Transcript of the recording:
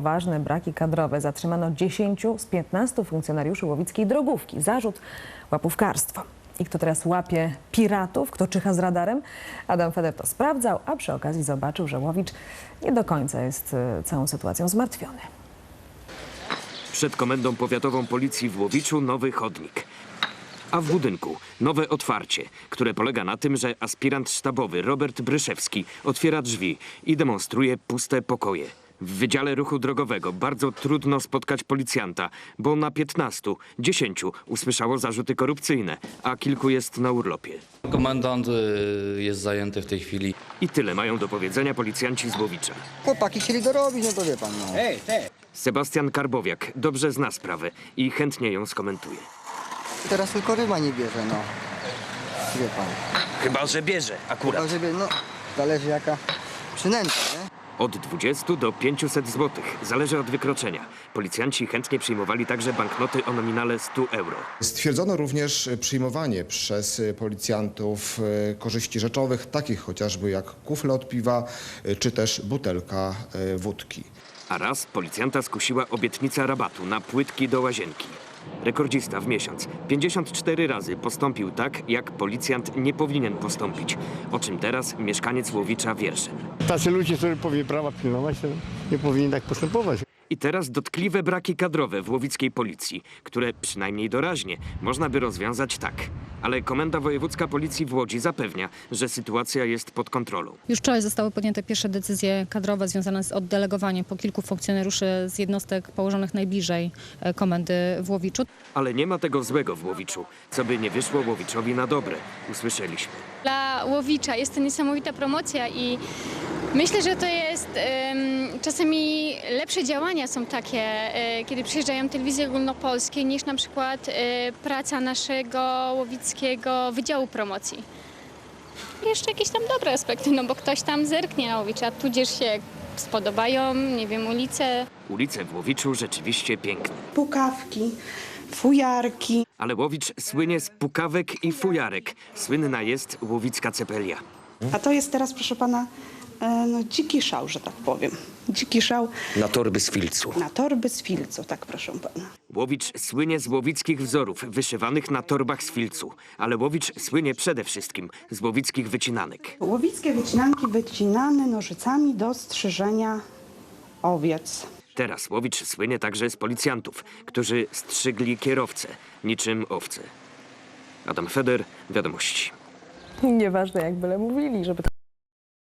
Ważne braki kadrowe. Zatrzymano 10 z 15 funkcjonariuszy łowickiej drogówki. Zarzut łapówkarstwo. I kto teraz łapie piratów, kto czyha z radarem? Adam Feder to sprawdzał, a przy okazji zobaczył, że Łowicz nie do końca jest e, całą sytuacją zmartwiony. Przed komendą powiatową policji w Łowiczu nowy chodnik. A w budynku nowe otwarcie, które polega na tym, że aspirant sztabowy Robert Bryszewski otwiera drzwi i demonstruje puste pokoje. W Wydziale Ruchu Drogowego bardzo trudno spotkać policjanta, bo na 15, 10 usłyszało zarzuty korupcyjne, a kilku jest na urlopie. Komendant y, jest zajęty w tej chwili. I tyle mają do powiedzenia policjanci z Łowicza. Chłopaki chcieli dorobić, no to wie pan, no. Sebastian Karbowiak dobrze zna sprawę i chętnie ją skomentuje. Teraz tylko ryba nie bierze, no. Wie pan. Chyba, że bierze akurat. Chyba, żeby, no, zależy jaka przynęta, nie? Od 20 do 500 zł, zależy od wykroczenia. Policjanci chętnie przyjmowali także banknoty o nominale 100 euro. Stwierdzono również przyjmowanie przez policjantów korzyści rzeczowych, takich chociażby jak kufle od piwa czy też butelka e, wódki. A raz policjanta skusiła obietnica rabatu na płytki do łazienki. Rekordzista w miesiąc 54 razy postąpił tak, jak policjant nie powinien postąpić, o czym teraz mieszkaniec Łowicza wierszy. Tacy ludzie, którzy powinni prawa pilnować, to nie powinni tak postępować. I teraz dotkliwe braki kadrowe w łowickiej policji, które przynajmniej doraźnie można by rozwiązać tak. Ale Komenda Wojewódzka Policji w Łodzi zapewnia, że sytuacja jest pod kontrolą. Już wczoraj zostały podjęte pierwsze decyzje kadrowe związane z oddelegowaniem po kilku funkcjonariuszy z jednostek położonych najbliżej e, komendy w Łowiczu. Ale nie ma tego złego w Łowiczu, co by nie wyszło Łowiczowi na dobre, usłyszeliśmy. Dla Łowicza jest to niesamowita promocja i myślę, że to jest czasami lepsze działania są takie, e, kiedy przyjeżdżają telewizje ogólnopolskie niż na przykład e, praca naszego łowickiego Wydziału Promocji. Jeszcze jakieś tam dobre aspekty, no bo ktoś tam zerknie na Łowicza, tudzież się spodobają, nie wiem, ulice, Ulice w Łowiczu rzeczywiście piękne. pukawki, fujarki. Ale Łowicz słynie z pukawek i fujarek. Słynna jest łowicka cepelia. A to jest teraz, proszę pana, no, dziki szał, że tak powiem. Dziki szał Na torby z filcu. na torby z filcu, tak proszę pana. Łowicz słynie z łowickich wzorów wyszywanych na torbach z filcu, ale Łowicz słynie przede wszystkim z łowickich wycinanek. Łowickie wycinanki wycinane nożycami do strzyżenia owiec. Teraz Łowicz słynie także z policjantów, którzy strzygli kierowcę, niczym owce. Adam Feder, Wiadomości. Nieważne jak byle mówili, żeby